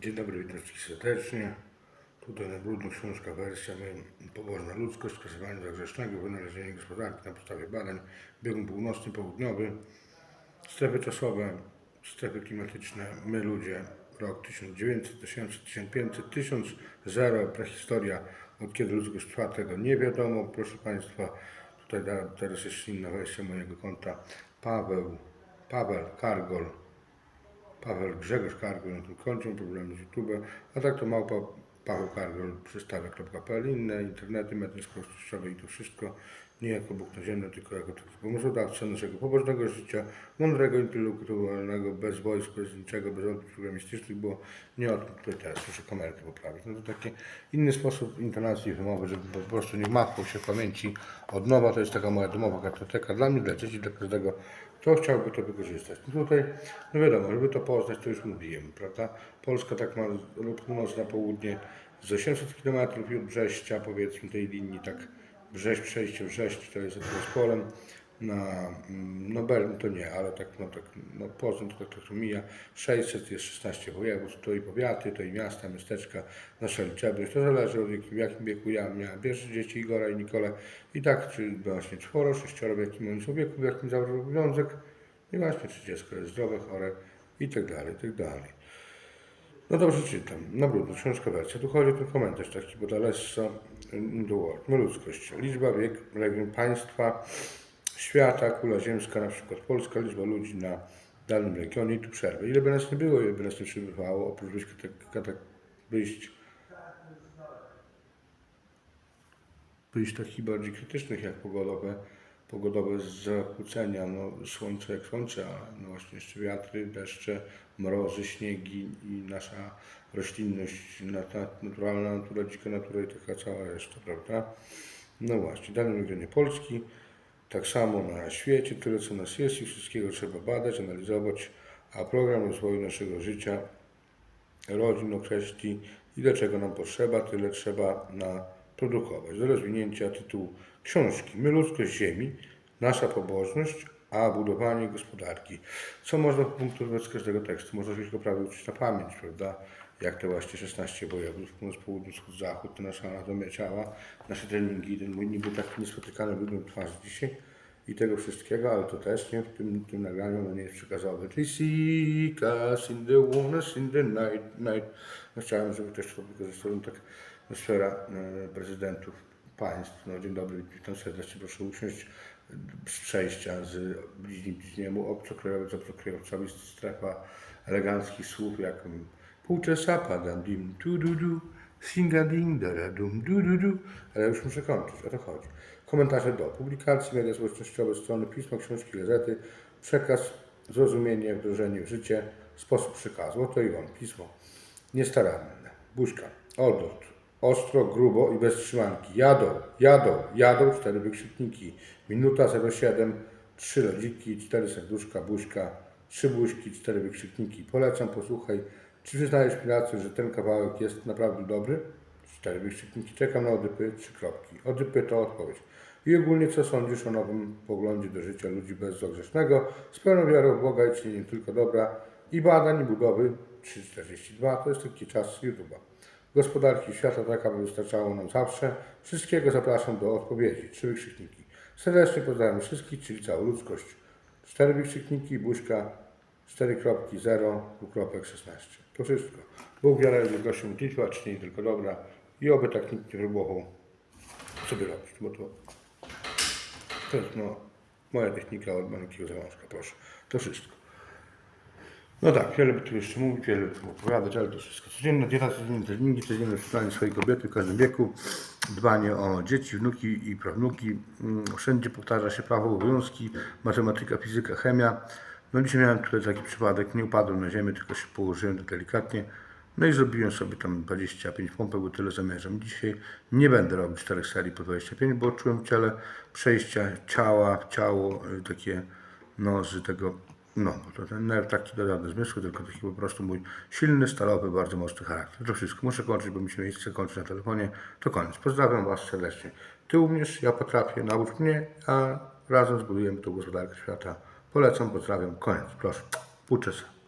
Dzień dobry, witam wszystkich serdecznie. Tutaj na brudno książka wersja Pobożna ludzkość, skazywanie za grzesznego, wynalezienie gospodarki na podstawie badań, biegun północny, południowy, strefy czasowe, strefy klimatyczne, my ludzie, rok 1900, 1000, 1500, 1000, zero, prehistoria, od kiedy ludzkość trwa, tego nie wiadomo, proszę Państwa. Tutaj teraz jeszcze inna wersja mojego konta, Paweł, Paweł Kargol, Paweł Grzegorz Kargol koncie, problemy z YouTube, a tak to małpa Paweł Kargol przystawia.pl, inne internety, media społecznościowe i to wszystko. Nie jako Bóg na ziemię, tylko jako taki pomysłodawca naszego pobożnego życia, mądrego, intelektualnego, bez wojsk, bez niczego, bez odbyć programistycznych, bo nie o tym tutaj teraz muszę kamerkę poprawić. No to taki inny sposób intonacji wymowy, żeby po prostu nie machał się w pamięci od nowa, to jest taka moja domowa kartoteka. Dla mnie, dla dzieci, dla każdego, kto chciałby to wykorzystać. No tutaj, no wiadomo, żeby to poznać, to już mówiłem, prawda? Polska tak ma od północy na południe z 800 km i od Brześcia, powiedzmy, tej linii, tak Brześć, przejście Brześć, to jest jest polem, na, mm, no to nie, ale tak, no tak, no Poznań to tak to mija, 600 jest 16 województw, to i powiaty, to i miasta, miasteczka, nasza liczebność, to zależy od jakim, jakim wieku ja miałem pierwsze dzieci, Igora i Nikolę, i tak, czy właśnie czworo, sześcioro, w jakim oni są wieku, w jakim zawarł obowiązek, i właśnie, czy dziecko jest zdrowe, chore, i tak dalej, i tak dalej. No dobrze czytam. Na brudno, książka wersja. Tu chodzi o ten komentarz taki, bo Dalessa the world. Ludzkość. Liczba, wiek, region państwa, świata, kula ziemska, na przykład Polska, liczba ludzi na danym regionie i tu przerwy. Ile by nas nie było, ile by nas nie przybywało, oprócz wyjść, katak, katak, wyjść, takich bardziej krytycznych jak pogodowe, pogodowe zakłócenia, no słońce jak słońce, a no właśnie jeszcze wiatry, deszcze, mrozy, śniegi i nasza roślinność, nat- naturalna natura, dzika natura i taka cała reszta, prawda? No właśnie, w danym regionie Polski, tak samo na świecie, tyle co nas jest i wszystkiego trzeba badać, analizować, a program rozwoju naszego życia rodzin określi, ile czego nam potrzeba, tyle trzeba naprodukować. Do rozwinięcia tytułu książki My ludzkość Ziemi, nasza pobożność, a budowanie gospodarki. Co można punktować z każdego tekstu? Można się go prawie uczyć na pamięć, prawda? Jak te właśnie 16 województw, północ, południe, wschód, zachód, to nasza anatomia ciała, nasze treningi, ten mój niby taki niespotykany wygląd twarzy dzisiaj i tego wszystkiego, ale to też nie w tym, tym nagraniu no nie jest przekazowe. Us in the warmness in the night, night. No chciałem, żeby też to wykorzystał no tak sfera e, prezydentów państw. No dzień dobry, witam serdecznie, proszę usiąść przejścia z bliźni bliźniemu, obcokrajowiec, obcokrajowcowi, strefa eleganckich słów jak mm, półczesa, padam dim, tu du du, singa ding, da dum, du du du. Ale już muszę kończyć, o to chodzi. Komentarze do publikacji, media społecznościowe, strony, pisma, książki, gazety, przekaz, zrozumienie, wdrożenie w życie, sposób przekazu. Oto i wam pismo. Niestaranne. Buźka. Odwrót. Ostro, grubo i bez trzymanki. Jadą, jadą, jadą. Cztery wykrzykniki. Minuta 07. Trzy lodziki, cztery serduszka, buźka, trzy buźki, cztery wykrzykniki. Polecam, posłuchaj. Czy przyznajesz mi rację, że ten kawałek jest naprawdę dobry? Cztery wykrzykniki. Czekam na odypy, trzy kropki. Odypy to odpowiedź. I ogólnie co sądzisz o nowym poglądzie do życia ludzi bezzagrzesznego, z pełną wiarą w Boga i czynieniem tylko dobra i badań i budowy 342 to jest taki czas YouTube'a. Gospodarki świata tak, aby wystarczało nam zawsze. Wszystkiego zapraszam do odpowiedzi. Trzy wykrzykniki. Serdecznie pozdrawiam wszystkich, czyli całą ludzkość. Cztery wykrzykniki, buźka, cztery kropki, zero, dwukropek 16. To wszystko. Bóg wiara jest wielkością modlitwa, czynienie tylko dobra i oby tak nikt nie próbował sobie robić, bo to, to jest no, moja technika od maleńkiego zalążka, proszę. To wszystko. No tak, wiele by tu jeszcze mówić, wiele by tu opowiadać, ale to wszystko. Codzienna dieta, codzienne treningi, codzienne wspieranie swojej kobiety w każdym wieku, dbanie o dzieci, wnuki i prawnuki. Mm, Wszędzie powtarza się prawo, obowiązki, matematyka, fizyka, chemia. No dzisiaj miałem tutaj taki przypadek, nie upadłem na ziemię, tylko się położyłem delikatnie. No i zrobiłem sobie tam 25 pompek, bo tyle zamierzam. Dzisiaj nie będę robił 4 serii po 25, bo czułem w ciele przejścia ciała, ciało, y, takie no z tego, no bo to ten nerw taki dodany zmysłu, tylko taki po prostu mój silny, stalowy, bardzo mocny charakter. To wszystko. Muszę kończyć, bo mi się miejsce kończy na telefonie. To koniec. Pozdrawiam Was serdecznie. Ty umiesz, ja potrafię, naucz mnie, a razem zbudujemy tą gospodarkę świata. Polecam, pozdrawiam. Koniec. Proszę. Uczę.